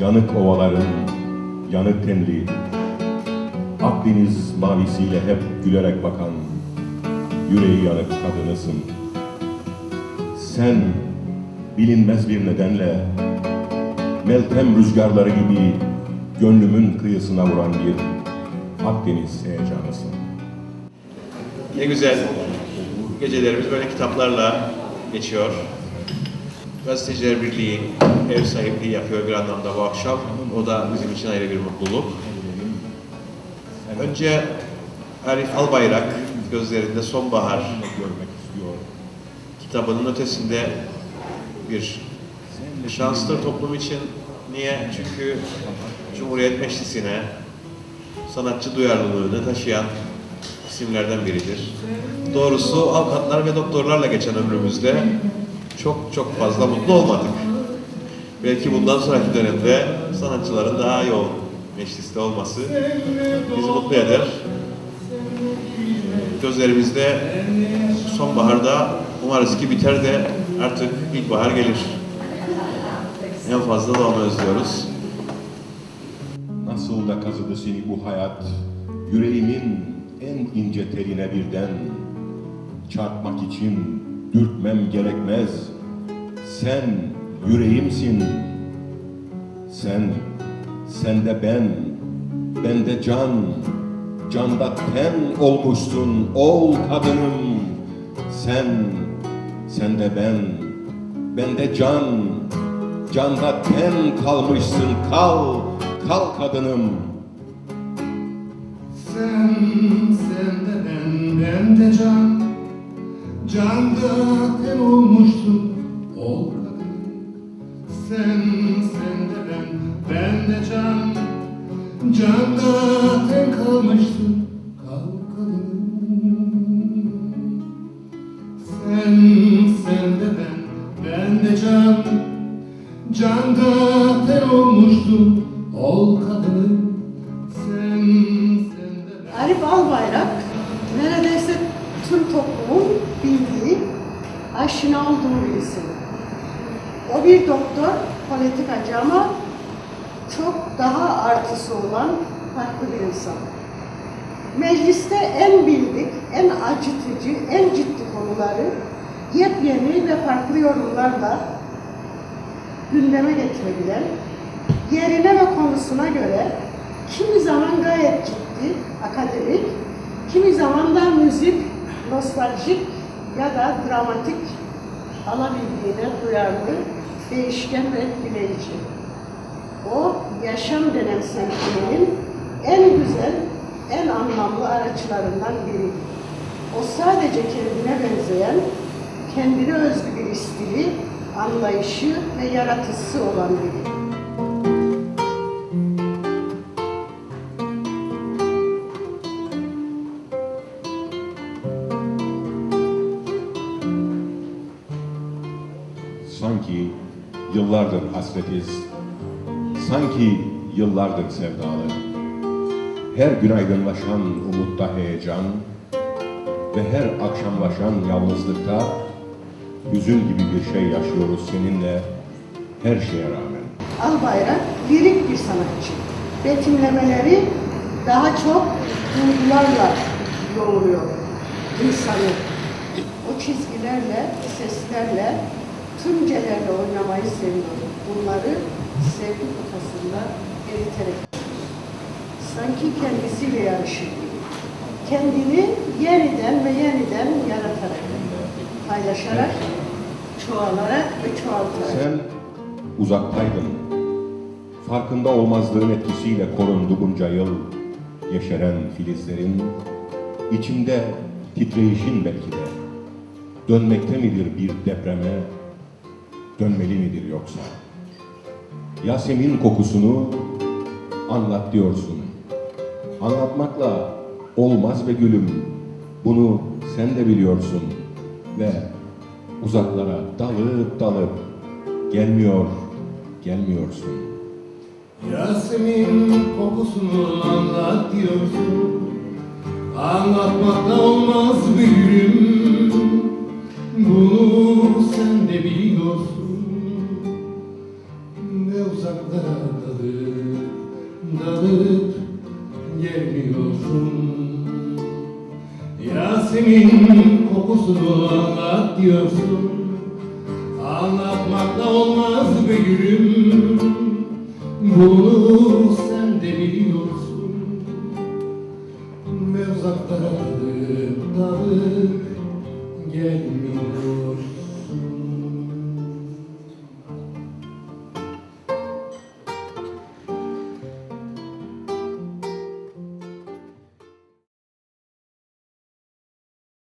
yanık ovaların, yanık tenli, Akdeniz mavisiyle hep gülerek bakan, yüreği yanık kadınısın. Sen bilinmez bir nedenle, Meltem rüzgarları gibi gönlümün kıyısına vuran bir Akdeniz heyecanısın. Ne güzel. Gecelerimiz böyle kitaplarla geçiyor. Gazeteciler Birliği ev sahipliği yapıyor bir anlamda bu akşam. O da bizim için ayrı bir mutluluk. Önce Arif Albayrak, Gözlerinde Sonbahar Görmek istiyor. kitabının ötesinde bir şanstır toplum için. Niye? Çünkü Cumhuriyet Meclisi'ne sanatçı duyarlılığını taşıyan isimlerden biridir. Doğrusu avukatlar ve doktorlarla geçen ömrümüzde çok çok fazla mutlu olmadık. Belki bundan sonraki dönemde sanatçıların daha yoğun mecliste olması bizi mutlu eder. Gözlerimizde sonbaharda umarız ki biter de artık ilkbahar gelir. En fazla da onu özlüyoruz. Nasıl da kazıdı seni bu hayat, yüreğimin en ince teline birden. Çarpmak için dürtmem gerekmez. Sen yüreğimsin. Sen, sen de ben, ben de can. Canda ten olmuşsun ol kadınım. Sen, sen de ben, ben de can. Canda ten kalmışsın kal, kal kadınım. Sen, Ten olmuşsun, ol Sen, sen de ben, ben de can. Canda ten kalmışsın, kal kadın Sen, sen de ben, ben de can. Canda ten olmuşsun, ol kadın Sen, sen de ben. Arif Albayrak neredeyse tüm toplumun aşina olduğu bir isim. O bir doktor, politikacı ama çok daha artısı olan farklı bir insan. Mecliste en bildik, en acıtıcı, en ciddi konuları yepyeni ve farklı yorumlarla gündeme getirebilen, yerine ve konusuna göre kimi zaman gayet ciddi, akademik, kimi zaman da müzik, nostaljik ya da dramatik alabildiğine duyarlı, değişken ve etkileyici. O yaşam denen senfoninin en güzel, en anlamlı araçlarından biri. O sadece kendine benzeyen, kendine özgü bir stili, anlayışı ve yaratıcısı olan biri. Sanki yıllardır hasretiz, sanki yıllardır sevdalı. Her gün aydınlaşan umutta heyecan ve her akşamlaşan yalnızlıkta hüzün gibi bir şey yaşıyoruz seninle her şeye rağmen. Albayrak lirik bir sanatçı. Betimlemeleri daha çok duygularla yoğuruyor insanı. O çizgilerle, seslerle, tümcelerle oynamayı seviyorum. Bunları sevgi potasında eriterek. Sanki kendisiyle yarışır. Kendini yeniden ve yeniden yaratarak, paylaşarak, çoğalarak ve çoğaltarak. Sen uzaktaydın. Farkında olmazlığın etkisiyle korundu bunca yıl. Yeşeren filizlerin, içimde titreyişin belki de. Dönmekte midir bir depreme, dönmeli midir yoksa? Yasemin kokusunu anlat diyorsun. Anlatmakla olmaz be gülüm. Bunu sen de biliyorsun. Ve uzaklara dalıp dalıp gelmiyor, gelmiyorsun. Yasemin kokusunu anlat diyorsun Anlatmakla olmaz büyürüm veriyorsun Yasemin kokusunu anlat diyorsun. Anlatmakla olmaz be gülüm. Bunu sen de biliyorsun. Ve uzaklara dalıp dalıp